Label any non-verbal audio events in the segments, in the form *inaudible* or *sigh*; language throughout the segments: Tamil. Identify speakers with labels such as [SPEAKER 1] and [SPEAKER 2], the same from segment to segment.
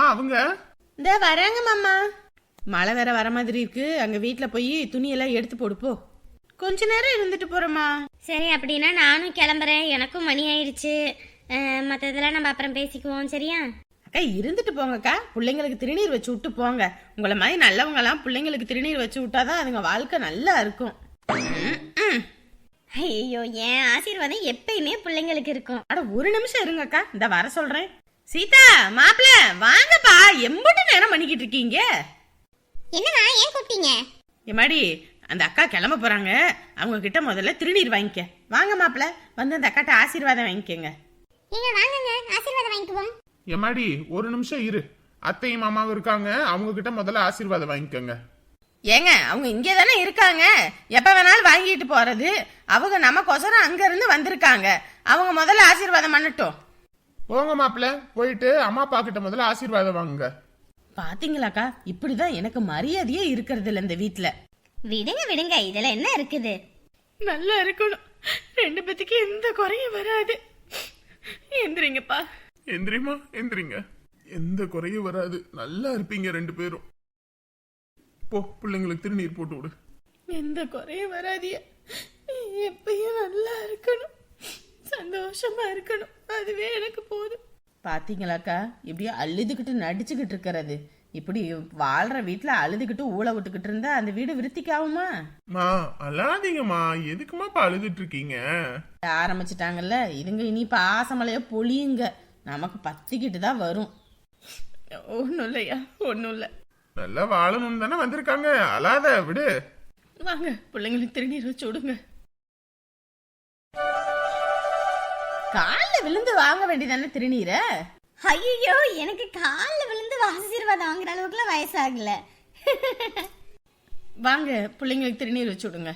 [SPEAKER 1] ஆ அவங்க?
[SPEAKER 2] இந்த வராங்க மாமா. மழை வேற வர மாதிரி இருக்கு. அங்க வீட்ல போய் துணியெல்லாம் எடுத்து போடு போ. கொஞ்ச நேரம் இருந்துட்டு போறோமா
[SPEAKER 3] சரி அப்படின்னா நானும் கிளம்புறேன். எனக்கும் மணி ஆயிடுச்சு மற்ற இதெல்லாம் நம்ம அப்புறம் பேசிக்குவோம் சரியா?
[SPEAKER 2] அக்கா இருந்துட்டு போங்கக்கா. பிள்ளைங்களுக்கு திருநீர் வச்சு விட்டு போங்க. உங்களை மாதிரி நல்லவங்க எல்லாம் பிள்ளைங்களுக்கு திருநீர் வச்சு விட்டாதான் அதுங்க வாழ்க்கை நல்லா இருக்கும்.
[SPEAKER 3] ஐயோ என் ஆசீர்வாதம் எப்பயுமே பிள்ளைங்களுக்கு இருக்கும்.
[SPEAKER 2] அட ஒரு நிமிஷம் இருங்கக்கா. இந்த வர சொல்றேன். சீதா மாப்பிள வாங்கப்பா. எம்பட்டு நேரம் பண்ணிக்கிட்டு இருக்கீங்க.
[SPEAKER 3] என்னண்ணா ஏன் கூப்பிட்டீங்க?
[SPEAKER 2] எம்மாடி அந்த அக்கா கிளம்ப போறாங்க. அவங்க கிட்ட முதல்ல திருநீர் வாங்கிக்க. வாங்க மாப்பிள வந்து அந்த அக்காட்ட ஆசீர்வாதம் வாங்கிக்கங்க.
[SPEAKER 3] நீங்க வாங்குங்க. ஆசீர்வாதம் வாங்கிக்குவோம்.
[SPEAKER 1] எம்மாடி ஒரு நிமிஷம் இரு. அத்தையும் மாமாவும் இருக்காங்க. அவங்க கிட்ட முதல்ல ஆசீர்வாதம் வாங்கிக்கோங்க.
[SPEAKER 2] ஏங்க அவங்க இங்கே தானே இருக்காங்க. எப்ப வேணாலும் வாங்கிட்டு போறது. அவங்க நமக்கொசரம் அங்க இருந்து வந்திருக்காங்க. அவங்க முதல்ல ஆசீர்வாதம் பண்ணட்டும்.
[SPEAKER 1] போங்க மாப்பிள்ள போயிட்டு அம்மா அப்பா கிட்ட முதல்ல ஆசீர்வாதம் வாங்குங்க.
[SPEAKER 2] பாத்தீங்களாக்கா? இப்படிதான் எனக்கு மரியாதையே இருக்கிறது இல்ல இந்த வீட்ல.
[SPEAKER 3] விடுங்க விடுங்க. இதுல என்ன இருக்குது?
[SPEAKER 2] நல்லா இருக்கணும். ரெண்டு பேத்துக்கு எந்த குறையும் வராது. எந்திரிங்கப்பா.
[SPEAKER 1] எந்திரிமா எந்திரிங்க. எந்த குறையும் வராது. நல்லா இருப்பீங்க ரெண்டு பேரும். போ பிள்ளைங்களுக்கு திருநீர் போட்டு விடு.
[SPEAKER 2] எந்த குறையும் வராதிய. எப்பயும் நல்லா இருக்கணும். சந்தோஷமா இருக்கணும். அதுவே எனக்கு போதும். பாத்தீங்களாக்கா? இப்படியே அழுதுகிட்டு நடிச்சுக்கிட்டு இருக்கிறது. இப்படி வாழ்ற வீட்ல அழுதுகிட்டு ஊழ விட்டுக்கிட்டு இருந்தா அந்த வீடு விருத்திக்காகுமா?
[SPEAKER 1] மா அழாதீங்கம்மா. எதுக்குமா இப்ப அழுதுட்டு இருக்கீங்க?
[SPEAKER 2] ஆரம்பிச்சிட்டாங்கல்ல. இதுங்க இனி பாசமலைய பொழியுங்க. நமக்கு பத்திக்கிட்டு தான் வரும். ஒன்றும் இல்லையா? ஒன்றும் இல்லை.
[SPEAKER 1] நல்லா வாழணும்னு தானே வந்திருக்காங்க. அழாத விடு.
[SPEAKER 2] வாங்க பிள்ளைங்களுக்கு திருநீர் வச்சு விடுங்க. காலில் விழுந்து வாங்க வேண்டியதானே திருநீரை?
[SPEAKER 3] ஐயோ எனக்கு காலில் விழுந்து ஆசீர்வாதம் வாங்குற அளவுக்குலாம் வயசாகல.
[SPEAKER 2] வாங்க பிள்ளைங்களுக்கு திருநீர் வச்சு விடுங்க.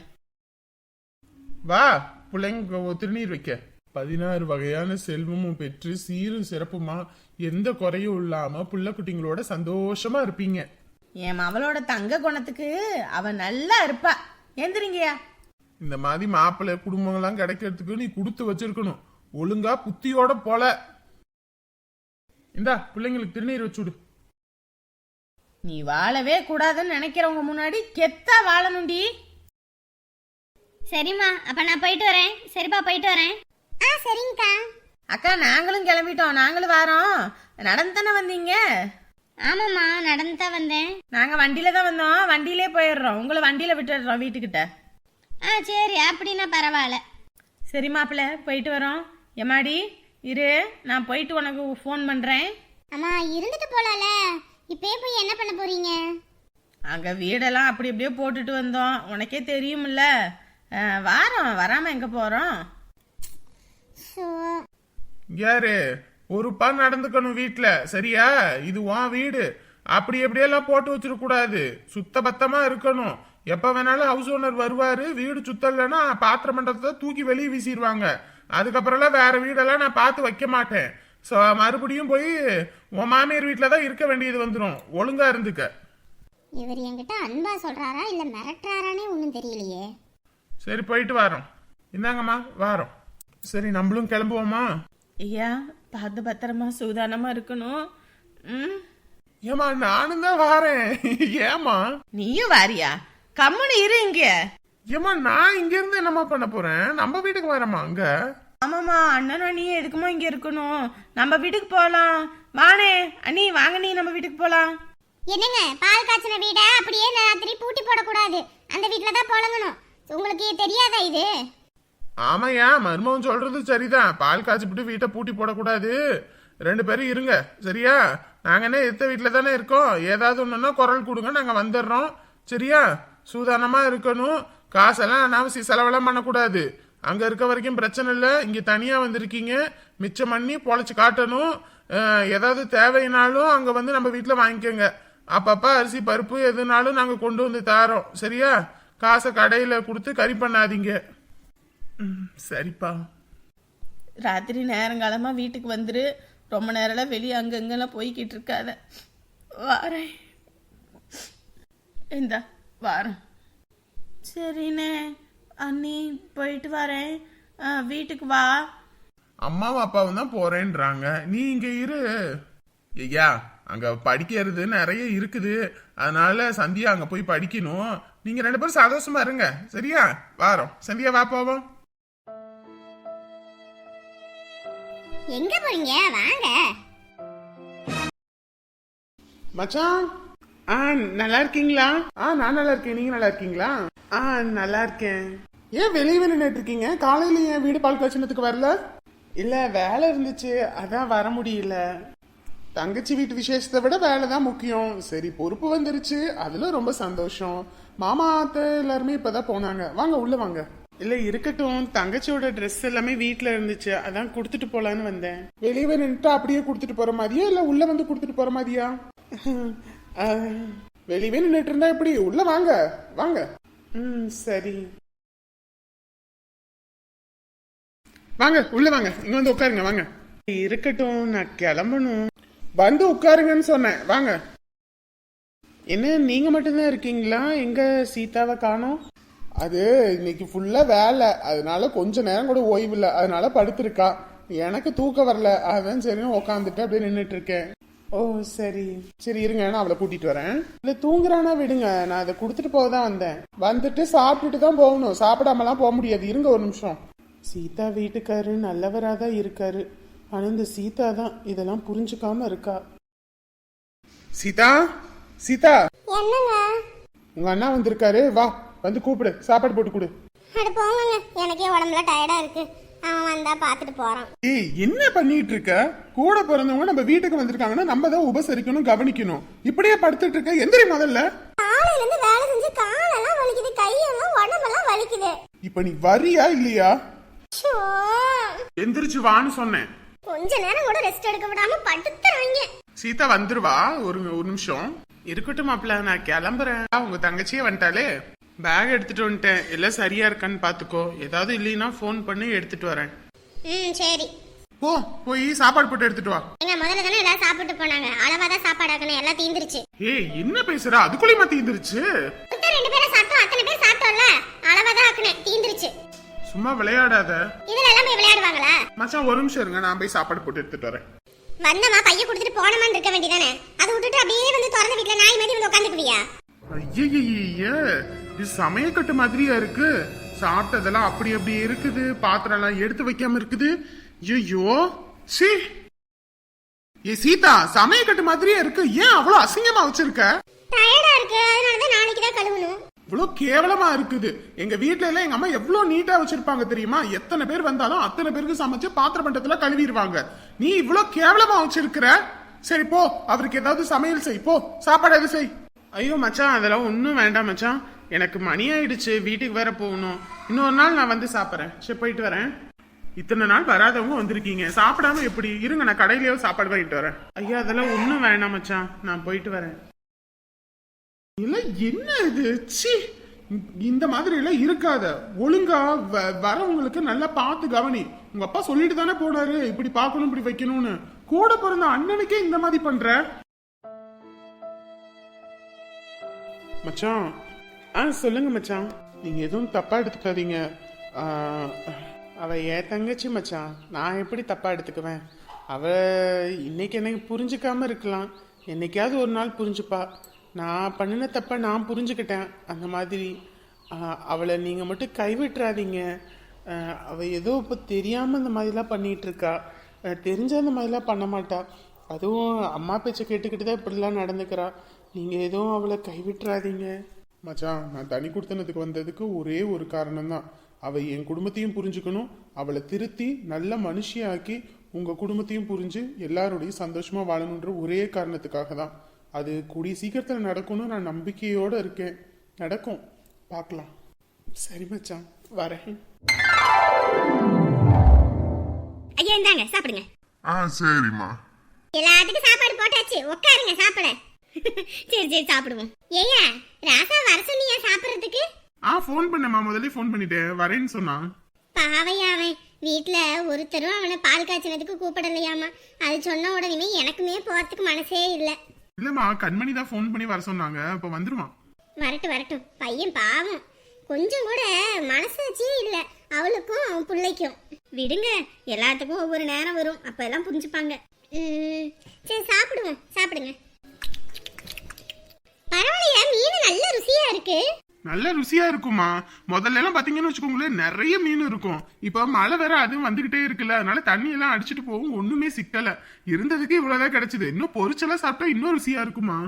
[SPEAKER 1] வா பிள்ளைங்க திருநீர் வைக்க. பதினாறு வகையான செல்வமும் பெற்று சீரும் சிறப்புமா எந்த குறையும் இல்லாம புள்ள குட்டிங்களோட சந்தோஷமா இருப்பீங்க.
[SPEAKER 2] என் மவளோட தங்க குணத்துக்கு அவ நல்லா இருப்பா. எந்திரிங்கயா
[SPEAKER 1] இந்த மாதிரி மாப்பிள்ளை குடும்பங்கள்லாம் கிடைக்கிறதுக்கு நீ கொடுத்து வச்சிருக்கணும். ஒழுங்கா புத்தியோட போல. இந்தா பிள்ளைங்களுக்கு திருநீர் வச்சு விடு
[SPEAKER 2] நீ வாழவே கூடாதுன்னு நினைக்கிறவங்க முன்னாடி கெத்தா வாழணும்டி.
[SPEAKER 3] சரிம்மா அப்ப நான் போயிட்டு வரேன். சரிப்பா போயிட்டு வரேன். ஆ சரிங்கக்கா.
[SPEAKER 2] அக்கா நாங்களும் கிளம்பிட்டோம். நாங்களும் வரோம். நடந்து தானே வந்தீங்க?
[SPEAKER 3] ஆமாம்மா நடந்து தான் வந்தேன்.
[SPEAKER 2] நாங்க வண்டியில தான் வந்தோம். வண்டியிலே போயிடுறோம். உங்களை வண்டியில விட்டுடுறோம் வீட்டுக்கிட்ட.
[SPEAKER 3] ஆ சரி அப்படின்னா பரவாயில்ல.
[SPEAKER 2] சரி மாப்பிள்ள போயிட்டு வரோம். எம்மாடி இரு நான் போயிட்டு உனக்கு ஃபோன் பண்றேன்.
[SPEAKER 3] அம்மா இருந்துட்டு போலால இப்பயே போய் என்ன பண்ண போறீங்க?
[SPEAKER 2] அங்க வீடெல்லாம் அப்படி அப்படியே போட்டுட்டு வந்தோம். உனக்கே தெரியும்ல. வாரோம் வராம எங்க போறோம்?
[SPEAKER 3] ஸோ
[SPEAKER 1] யாரு? பொறுப்பா நடந்துக்கணும் வீட்ல சரியா? இது உன் வீடு. அப்படி எப்படியெல்லாம் போட்டு வச்சிருக்க கூடாது. சுத்த பத்தமா இருக்கணும். எப்ப வேணாலும் ஹவுஸ் ஓனர் வருவாரு. வீடு சுத்தலைன்னா பாத்திர மண்டபத்தை தூக்கி வெளியே வீசிடுவாங்க. அதுக்கப்புறம்லாம் வேற வீடெல்லாம் நான் பார்த்து வைக்க மாட்டேன். ஸோ மறுபடியும் போய் உன் மாமியார் வீட்டில் தான் இருக்க வேண்டியது வந்துடும் ஒழுங்கா இருந்துக்க.
[SPEAKER 3] இவர் என்கிட்ட அன்பா சொல்றாரா இல்ல மிரட்டுறாரானே ஒன்றும் தெரியலையே.
[SPEAKER 1] சரி போயிட்டு வரோம். இந்தாங்கம்மா வாரோம். சரி நம்மளும் கிளம்புவோமா?
[SPEAKER 2] ஐயா பார்த்து பத்திரமா சூதானமா இருக்கணும். ம்?
[SPEAKER 1] ஏமா நானும் தான் வாரேன். ஏமா
[SPEAKER 2] நீயும் வாரியா? கம்முன்னு இரு இங்க.
[SPEAKER 1] ஏமா நான் இங்க இருந்து என்னம்மா பண்ண போறேன்? நம்ம வீட்டுக்கு வரமா அங்க.
[SPEAKER 2] ஆமாம்மா அண்ணன் அண்ணியே எதுக்குமா இங்க இருக்கணும்? நம்ம வீட்டுக்கு போகலாம் வானே அண்ணி வாங்க நீ நம்ம வீட்டுக்கு போகலாம்
[SPEAKER 3] என்னங்க பால் காய்ச்சின வீடை அப்படியே ராத்திரி பூட்டி போடக்கூடாது. அந்த வீட்டில் தான் புழங்கணும். உங்களுக்கு தெரியாதா இது?
[SPEAKER 1] ஆமாயா மருமகன் சொல்றது சரிதான். பால் காய்ச்சிப்பிட்டு வீட்டை பூட்டி போடக்கூடாது. ரெண்டு பேரும் இருங்க சரியா? நாங்க என்ன எத்த வீட்டில் தானே இருக்கோம்? ஏதாவது ஒண்ணுன்னா குரல் கொடுங்க நாங்க வந்துடுறோம். சரியா? சூதானமா இருக்கணும். காசெல்லாம் அனாவசிய செலவெல்லாம் பண்ணக்கூடாது. அங்கே இருக்க வரைக்கும் பிரச்சனை இல்லை. இங்கே தனியாக வந்திருக்கீங்க. மிச்சம் பண்ணி பொழைச்சி காட்டணும். ஏதாவது தேவைனாலும் அங்கே வந்து நம்ம வீட்டில் வாங்கிக்கோங்க. அப்பப்போ அரிசி பருப்பு எதுனாலும் நாங்கள் கொண்டு வந்து தாரோம். சரியா? காசை கடையில் கொடுத்து கறி பண்ணாதீங்க. சரிப்பா.
[SPEAKER 2] ராத்திரி நேரங்காலமாக வீட்டுக்கு வந்துரு. ரொம்ப நேரம்லாம் வெளியே அங்கங்கெல்லாம் போய்கிட்டு இருக்காத. வாரேன். இந்தா வாரேன். சரிண்ணே. அண்ணி போயிட்டு வரேன். ஆ, வீட்டுக்கு வா.
[SPEAKER 1] அம்மாவும் அப்பாவும் தான் போறேன்றாங்க. நீ இங்க இரு. ஐயா அங்க படிக்கிறது நிறைய இருக்குது. அதனால சந்தியா அங்க போய் படிக்கணும். நீங்க ரெண்டு பேரும் சந்தோஷமா இருங்க. சரியா? வாரோம். சந்தியா வா போவோம்.
[SPEAKER 3] எங்க போறீங்க? வாங்க.
[SPEAKER 1] மச்சான். ஆ நல்லா இருக்கீங்களா? ஆ நான் நல்லா இருக்கேன். நீங்க நல்லா இருக்கீங்களா? ஆ நல்லா இருக்கேன் ஏன் வெளியே நின்றுட்டு இருக்கீங்க காலையில ஏன் வீடு பால் காய்ச்சினத்துக்கு வரல? இல்ல வேலை இருந்துச்சு. அதான் வர முடியல. தங்கச்சி வீட்டு விசேஷத்தை விட வேலை தான் முக்கியம். சரி பொறுப்பு வந்துருச்சு. அதுல ரொம்ப சந்தோஷம். மாமா அத்தை எல்லாருமே இப்பதான் போனாங்க. வாங்க உள்ள வாங்க. இல்ல இருக்கட்டும். தங்கச்சியோட ட்ரெஸ் எல்லாமே வீட்ல இருந்துச்சு. அதான் கொடுத்துட்டு போலான்னு வந்தேன். வெளியே நின்றுட்டு அப்படியே கொடுத்துட்டு போற மாதிரியா? இல்ல உள்ள வந்து கொடுத்துட்டு போற மாதிரியா? வெளியே நின்றுட்டு இருந்தா எப்படி? உள்ள வாங்க. வாங்க. ம் சரி. வாங்க உள்ள வாங்க. இங்க வந்து உட்காருங்க வாங்க. இருக்கட்டும் நான் கிளம்பணும். வந்து உட்காருங்கன்னு சொன்னேன். வாங்க. என்ன நீங்க மட்டும்தான் இருக்கீங்களா? எங்க சீதாவை காணோம்? அது இன்னைக்கு ஃபுல்லா வேலை. அதனால கொஞ்ச நேரம் கூட ஓய்வு இல்லை. அதனால படுத்திருக்கா. எனக்கு தூக்கம் வரல. அதான் சரி உட்காந்துட்டு அப்படியே நின்றுட்டு இருக்கேன். ஓ சரி. சரி இருங்க நான் அவளை கூட்டிட்டு வரேன். இல்ல தூங்குறானா விடுங்க. நான் அதை கொடுத்துட்டு போக தான் வந்தேன். வந்துட்டு சாப்பிட்டுட்டு தான் போகணும். சாப்பிடாமலாம் போக முடியாது. இருங்க ஒரு நிமிஷம். சீதா வீட்டுக்காரு நல்லவரா தான் இருக்காரு. ஆனா இந்த சீதா தான். இதெல்லாம் புரிஞ்சுக்காம இருக்கா? சீதா? சீதா?
[SPEAKER 3] என்னங்க?
[SPEAKER 1] உங்க அண்ணா வந்திருக்காரு. வா வந்து கூப்பிடு. சாப்பாடு போட்டு கொடு.
[SPEAKER 3] அட எனக்கே உடம்புல டயர்டா இருக்கு. அவன் வந்தா பாத்துட்டு போறான்.
[SPEAKER 1] ஏய் என்ன பண்ணிட்டு இருக்க கூட பிறந்தவங்க நம்ம வீட்டுக்கு வந்திருக்காங்கன்னா நம்ம தான் உபசரிக்கணும் கவனிக்கணும். இப்படியே படுத்துட்டு இருக்க எந்திரி முதல்ல?
[SPEAKER 3] காலையில இருந்து வேலை செஞ்சு காலெல்லாம் வலிக்குது கையெல்லாம் உடம்பெல்லாம் வலிக்குது.
[SPEAKER 1] இப்ப நீ வரியா இல்லையா?
[SPEAKER 3] ஷோ
[SPEAKER 1] எந்திரிச்சு வான்னு சொன்னேன்.
[SPEAKER 3] கொஞ்ச நேரம் கூட ரெஸ்ட் எடுக்க விடாம படுத்துறவங்க
[SPEAKER 1] சீதா வந்துருவா. ஒரு ஒரு நிமிஷம். இருக்கட்டும் மாப்ள நான் கிளம்புறேன். உங்க தங்கச்சியே வந்துட்டாலே பேக் எடுத்துட்டு வந்துட்டேன். எல்லாம் சரியா இருக்கான்னு பாத்துக்கோ ஏதாவது இல்லைன்னா ஃபோன் பண்ணி எடுத்துட்டு வரேன்.
[SPEAKER 3] ம் சரி.
[SPEAKER 1] போ போய் சாப்பாடு போட்டு எடுத்துட்டு வா.
[SPEAKER 3] எங்க முதல்ல தானே எல்லாம் சாப்பிட்டு போனாங்க. அளவா தான் சாப்பாடு ஆக்கணும். எல்லாம் தீந்துருச்சு.
[SPEAKER 1] ஏய் என்ன பேசுற? அதுக்குள்ளேயுமா தீந்துருச்சு?
[SPEAKER 3] மொத்தம் ரெண்டு பேரும் சாப்பிட்டோம். அத்தனை பேர் சாப்பிட்டோம்ல. அளவா தான் ஆக்கணும் தீந்துருச்சு.
[SPEAKER 1] சும்மா விளையாடாத.
[SPEAKER 3] இதுல எல்லாம் போய் விளையாடுவாங்களா?
[SPEAKER 1] மச்சான் ஒரு நிமிஷம் இருங்க. நான் போய் சாப்பாடு போட்டு எடுத்துட்டு வரேன்.
[SPEAKER 3] வந்தமா பைய கொடுத்துட்டு போனமான்னு இருக்க வேண்டியதானே. அதை விட்டுட்டு அப்படியே வந்து திறந்த வீட்டுல நாய் மாதிரி வந்து உட்காந்துக்குவியா
[SPEAKER 1] ஐயய்ய. இது சமயக்கட்டு மாதிரியா இருக்கு? சாப்பிட்டதெல்லாம் அப்படி அப்படி இருக்குது. பாத்திரம் எல்லாம் எடுத்து வைக்காம இருக்குது. ஐயோ சி. ஏ சீதா சமயக்கட்டு மாதிரியே இருக்கு. ஏன் அவ்வளவு அசிங்கமா வச்சிருக்க?
[SPEAKER 3] டயர்டா இருக்கு. அதனாலதான் நாளைக்கு தான் கழுவணும்.
[SPEAKER 1] இவ்வளவு கேவலமா இருக்குது. எங்க வீட்ல எல்லாம் எங்க அம்மா எவ்வளவு நீட்டா வச்சிருப்பாங்க தெரியுமா? எத்தனை பேர் வந்தாலும் அத்தனை பேருக்கு சமைச்சு பாத்திர பண்டத்துல கழுவிடுவாங்க. நீ இவ்வளவு கேவலமா வச்சிருக்கிற? சரி போ. அவருக்கு ஏதாவது சமையல் செய். போ. சாப்பாடு எது செய்? ஐயோ மச்சான் அதெல்லாம் ஒன்றும் வேண்டாம் மச்சான். எனக்கு மணி ஆயிடுச்சு வீட்டுக்கு வேற போகணும். இன்னொரு நாள் நான் வந்து சாப்பிட்றேன். சரி போயிட்டு வரேன். இத்தனை நாள் வராதவங்க வந்திருக்கீங்க. சாப்பிடாம எப்படி? இருங்க நான் கடையிலேயே சாப்பாடு வாங்கிட்டு வரேன். ஐயா அதெல்லாம் ஒன்றும் வேணாம் மச்சான். நான் போயிட்டு வரேன். இல்லை என்ன இது? ச்சீ! இந்த மாதிரி எல்லாம் இருக்காத. ஒழுங்கா வ- வரவங்களுக்கு நல்லா பார்த்து கவனி. உங்க அப்பா சொல்லிட்டு தானே போனாரு இப்படி பார்க்கணும் இப்படி வைக்கணும்னு. கூட பிறந்த அண்ணனுக்கே இந்த மாதிரி பண்ற? மச்சான் ஆ சொல்லுங்க மச்சான். நீங்க எதுவும் தப்பா எடுத்துக்காதீங்க. அவ என் தங்கச்சி மச்சான். நான் எப்படி தப்பா எடுத்துக்குவேன்? அவ இன்னைக்கு எனக்கு புரிஞ்சுக்காம இருக்கலாம். என்னைக்காவது ஒரு நாள் புரிஞ்சுப்பா. நான் பண்ணின தப்ப நான் புரிஞ்சுக்கிட்டேன். அந்த மாதிரி அவளை நீங்க மட்டும் கைவிட்டுறாதீங்க. அவள் அவ ஏதோ இப்போ தெரியாம இந்த மாதிரிலாம் பண்ணிட்டு இருக்கா தெரிஞ்ச அந்த மாதிரிலாம் பண்ண மாட்டா. அதுவும் அம்மா பேச்சை கேட்டுக்கிட்டு தான் இப்படிலாம் நடந்துக்கிறா. நீங்கள் எதுவும் அவளை கைவிட்டுறாதீங்க. மச்சான் நான் தனி கொடுத்தனத்துக்கு வந்ததுக்கு ஒரே ஒரு காரணம் தான் அவ என் குடும்பத்தையும் புரிஞ்சுக்கணும். அவளை திருத்தி நல்ல மனுஷியாக்கி உங்க குடும்பத்தையும் புரிஞ்சு எல்லாரோடையும் சந்தோஷமா வாழணுன்ற ஒரே காரணத்துக்காக தான் அது கூடிய சீக்கிரத்தில் நடக்கும்னு நான் நம்பிக்கையோட இருக்கேன். நடக்கும். பார்க்கலாம். சரி மச்சான் வரேன்.
[SPEAKER 3] ஐயா இந்தாங்க சாப்பிடுங்க.
[SPEAKER 4] ஆ சரிம்மா.
[SPEAKER 3] எல்லாத்துக்கும் சாப்பாடு போட்டாச்சு. உட்காருங்க சாப்பிட. சரி சரி சாப்பிடுவோம். ஏய்யா ராசா வர சொன்னியா சாப்பிடுறதுக்கு?
[SPEAKER 1] ஆ ஃபோன் பண்ணேம்மா. முதல்ல ஃபோன் பண்ணிட்டேன். வரேன்னு சொன்னான்
[SPEAKER 3] பாவையா அவன். வீட்ல ஒருத்தரும் அவனை பால் காய்ச்சினதுக்கு கூப்பிடலையாமா அது சொன்ன உடனே எனக்குமே போறதுக்கு மனசே இல்ல.
[SPEAKER 1] இல்லம்மா கண்மணி தான் ஃபோன் பண்ணி வர சொன்னாங்க. இப்போ வந்துருவான்.
[SPEAKER 3] வரட்டும் வரட்டும். பையன் பாவம். கொஞ்சம் கூட மனசாட்சியே இல்ல. அவளுக்கும் அவன் பிள்ளைக்கும். விடுங்க எல்லாத்துக்கும் ஒவ்வொரு நேரம் வரும். அப்ப எல்லாம் புரிஞ்சுப்பாங்க. சரி சாப்பிடுவோம். சாப்பிடுங்க. பரவாயில்லையா? மீன் நல்ல ருசியா இருக்கு.
[SPEAKER 1] நல்ல ருசியா இருக்குமா முதல்ல எல்லாம் பாத்தீங்கன்னு வச்சுக்கோங்களேன் நிறைய மீன் இருக்கும். இப்ப மழை வேற அதுவும் வந்துகிட்டே இருக்குல்ல. அதனால தண்ணி எல்லாம் அடிச்சிட்டு போகும் ஒண்ணுமே சிக்கல. இருந்ததுக்கு இவ்வளவுதான் கிடைச்சது. இன்னும் பொரிச்செல்லாம் சாப்பிட்டா இன்னும் ருசியா இருக்குமா?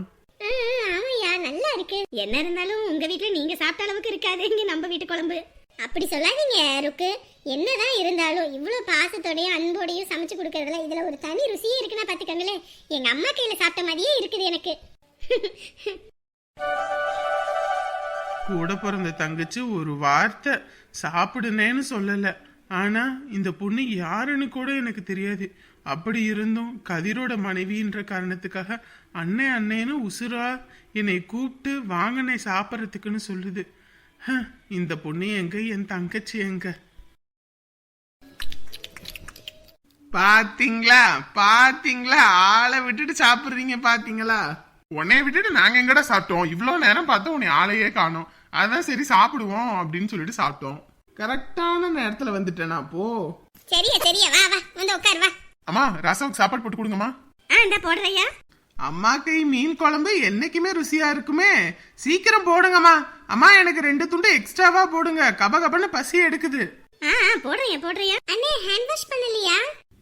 [SPEAKER 3] ஆ, ஆமாய்யா நல்லா இருக்கு. என்ன இருந்தாலும் உங்க வீட்ல நீங்க சாப்பிட்ட அளவுக்கு இருக்காது. இங்க நம்ம வீட்டு குழம்பு. அப்படி சொல்லாதீங்க ருக்கு. என்னதான் இருந்தாலும் இவ்வளவு பாசத்தோடயும் அன்போடையும் சமைச்சு கொடுக்கறதுல இதுல ஒரு தனி ருசியே இருக்குன்னா பாத்துக்கோங்களேன். எங்க அம்மா கையில சாப்பிட்ட மாதிரியே இருக்குது எனக்கு. *laughs*
[SPEAKER 1] கூட பிறந்த தங்கச்சி ஒரு வார்த்தை சாப்பிடுனேன்னு சொல்லல. ஆனா இந்த பொண்ணு யாருன்னு கூட எனக்கு தெரியாது. அப்படி இருந்தும் கதிரோட மனைவின்ற காரணத்துக்காக அண்ணே அண்ணேன்னு உசுரா என்னை கூப்பிட்டு வாங்கனே சாப்பிட்றதுக்குன்னு சொல்லுது. ஹ, இந்த பொண்ணு எங்க என் தங்கச்சி எங்க? பாத்தீங்களா? பாத்தீங்களா? ஆளை விட்டுட்டு சாப்பிடுறீங்க பாத்தீங்களா? உன்னைய விட்டுட்டு நாங்க எங்கடா சாப்பிட்டோம்? இவ்வளவு நேரம் பார்த்தா உன்னை ஆளையே காணோம். அதான் சரி சாப்பிடுவோம் அப்படின்னு சொல்லிட்டு சாப்பிட்டோம். கரெக்டான நேரத்துல வந்துட்டேனா அப்போ
[SPEAKER 3] சரியா சரியா வா வா வந்து உட்கார் வா.
[SPEAKER 1] அம்மா ரசம் சாப்பாடு போட்டு கொடுங்கம்மா.
[SPEAKER 3] ஆ இந்த போடுறையா
[SPEAKER 1] அம்மா கை மீன் குழம்பு என்னைக்குமே ருசியா இருக்குமே. சீக்கிரம் போடுங்கம்மா. அம்மா எனக்கு ரெண்டு துண்டு எக்ஸ்ட்ராவா போடுங்க. கப கபன்னு பசி எடுக்குது.
[SPEAKER 3] ஆ ஆ, போடுறையா போடுறையா அண்ணே ஹேண்ட் வாஷ் பண்ணலையா?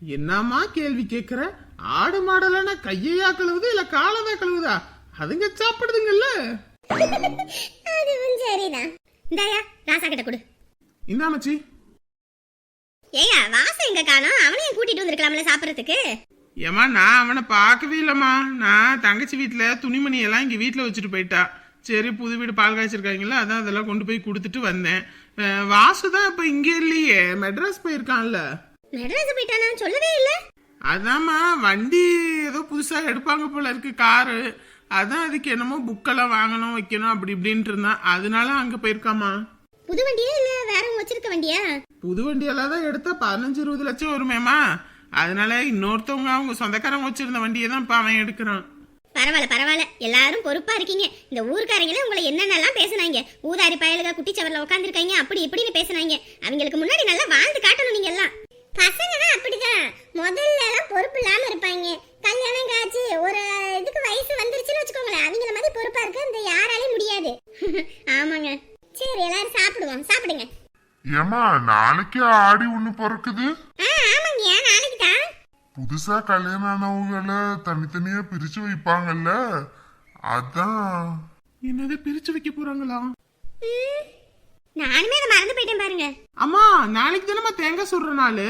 [SPEAKER 1] என்னம்மா கேள்வி கேக்குற? ஆடு மாடலன்னா கையையா கழுவுது இல்ல காலதான் கழுவுதா? அதுங்க சாப்பிடுதுங்கல்ல.
[SPEAKER 3] அதுவும் சரிதான். இந்தாயா ராசா கிட்ட கொடு.
[SPEAKER 1] இந்தா மச்சி.
[SPEAKER 3] ஏயா வாசம் எங்க காணோம்? அவனையும் கூட்டிட்டு வந்திருக்கலாம்ல சாப்பிடறதுக்கு.
[SPEAKER 1] ஏமா நான் அவனை பார்க்கவே இல்லம்மா. நான் தங்கச்சி வீட்டுல துணிமணி எல்லாம் இங்க வீட்டுல வச்சுட்டு போயிட்டா. சரி புது வீடு பால் காய்ச்சிருக்காங்கல்ல அதான் அதெல்லாம் கொண்டு போய் கொடுத்துட்டு வந்தேன். வாசு தான் இப்ப இங்க இல்லையே. மெட்ராஸ் போயிருக்கான்ல.
[SPEAKER 3] மெட்ராஸ் போயிட்டானா? சொல்லவே இல்ல.
[SPEAKER 1] அதாம்மா வண்டி ஏதோ புதுசா எடுப்பாங்க போல இருக்கு காரு. அதான் அதுக்கு என்னமோ புக்கெல்லாம் வாங்கணும் வைக்கணும் அப்படி இப்படின்ட்டு இருந்தான் அதனால அங்க போயிருக்காமா
[SPEAKER 3] புது வண்டியா இல்ல வேற வச்சிருக்க வண்டியா?
[SPEAKER 1] புது வண்டியெல்லாம் தான் எடுத்தா பதினஞ்சு இருபது லட்சம் வருமேமா அதனால இன்னொருத்தவங்க அவங்க சொந்தக்காரங்க வச்சிருந்த வண்டியை தான் இப்ப அவன் எடுக்கிறான்.
[SPEAKER 3] பரவாயில்ல பரவாயில்ல. எல்லாரும் பொறுப்பா இருக்கீங்க. இந்த ஊர்க்காரங்களே உங்களை என்னென்னலாம் பேசுனாங்க? ஊதாரி பயலுக குட்டிச்சவர்ல உட்காந்துருக்காங்க அப்படி இப்படின்னு பேசுனாங்க. அவங்களுக்கு முன்னாடி நல்லா வாழ்ந்து காட்டணும் நீங்க எல்லாம். பசங்க தான் அப்படிதான். முதல்ல எல்லாம் பொறுப்பு இல்லாம இருப்பாங்க. கல்யாணம் காட்சி ஒரு இதுக்கு வயசு வந்துருச்சுன்னு வச்சுக்கோங்களேன். அவங்கள மாதிரி பொறுப்பா இருக்க இந்த யாராலையும் முடியாது. *laughs* ஆமாங்க. சரி எல்லாரும் சாப்பிடுவோம். சாப்பிடுங்க.
[SPEAKER 4] ஏமா நாளைக்கு ஆடி ஒண்ணு பிறக்குது?
[SPEAKER 3] ஆ ஆமாங்க. நாளைக்கு தான்?
[SPEAKER 4] புதுசா கல்யாணம் ஆனவங்கள தனித்தனியா பிரிச்சு வைப்பாங்கல்ல? அதான்.
[SPEAKER 1] என்னது பிரிச்சு வைக்க போறாங்களா?
[SPEAKER 3] நானுமே அதை மறந்து போயிட்டேன் பாருங்க.
[SPEAKER 1] அம்மா நாளைக்கு தானம்மா தேங்காய் சுடுற நாள்?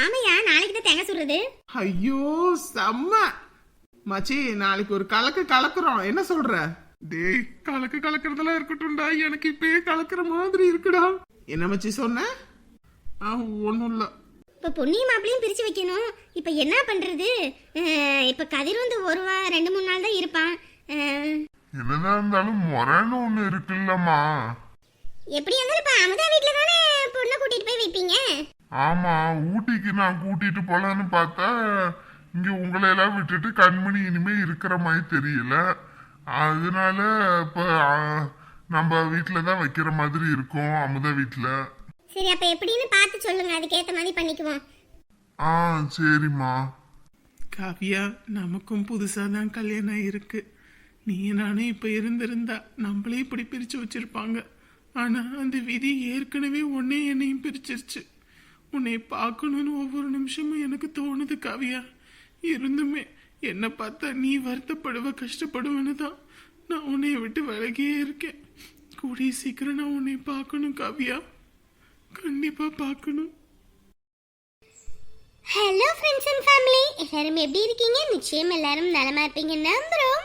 [SPEAKER 3] ஆமையா நாளைக்கு தான் தேங்காய் சுடுறது?
[SPEAKER 1] ஐயோ செம்ம. மச்சி நாளைக்கு ஒரு கலக்கு கலக்குறோம். என்ன சொல்ற? டேய் கலக்கு கலக்குறதெல்லாம் இருக்கட்டும்டா. எனக்கு இப்பயே கலக்குற மாதிரி இருக்குடா. என்ன மச்சி சொன்ன? ஆ ஒன்றும் இல்லை.
[SPEAKER 3] இப்ப பொன்னியும் மாப்பிளையும் பிரிச்சு வைக்கணும். இப்ப என்ன பண்றது? அஹ், இப்ப கதிர் வந்து ஒரு வா ரெண்டு மூணு நாள் தான் இருப்பான்.
[SPEAKER 4] என்னதான் இருந்தாலும் முறைன்னு ஒண்ணு இருக்குல்லம்மா.
[SPEAKER 3] எப்படி இருந்தாலும் இப்ப அமுதா வீட்டுல தானே பொண்ணை கூட்டிட்டு போய் வைப்பீங்க?
[SPEAKER 4] ஆமா ஊட்டிக்கு நான் கூட்டிட்டு போலான்னு பார்த்தா இங்க உங்களை எல்லாம் விட்டுட்டு கண்மணி இனிமே இருக்கிற மாதிரி தெரியல. அதனால இப்ப ஆ, நம்ம வீட்டுல தான் வைக்கிற மாதிரி இருக்கும் அமுதா வீட்டுல
[SPEAKER 3] சரி அப்ப எப்படின்னு பார்த்து சொல்லுங்க அதுக்கேத்த மாதிரி பண்ணிக்குவோம்.
[SPEAKER 4] ஆ சரிம்மா.
[SPEAKER 1] காவியா நமக்கும் புதுசா தான் கல்யாணம் இருக்கு நீ நானும் இப்ப இருந்திருந்தா நம்மளே இப்படி பிரிச்சு வச்சிருப்பாங்க. ஆனால் அந்த விதி ஏற்கனவே உன்னே என்னையும் பிரிச்சிருச்சு. உன்னை பார்க்கணும்னு ஒவ்வொரு நிமிஷமும் எனக்கு தோணுது காவியா. இருந்துமே என்னை பார்த்தா நீ வருத்தப்படுவ கஷ்டப்படுவேன்னு தான் நான் உன்னை விட்டு விலகியே இருக்கேன். கூடிய சீக்கிரம் நான் உன்னை பார்க்கணும் காவியா. கண்டிப்பாக பார்க்கணும்.
[SPEAKER 3] ஹலோ ஃப்ரெண்ட்ஸ் அண்ட் ஃபேமிலி எல்லாரும் எப்படி இருக்கீங்க? நிச்சயம் எல்லாரும் நலமா இருப்பீங்க நம்புறோம்.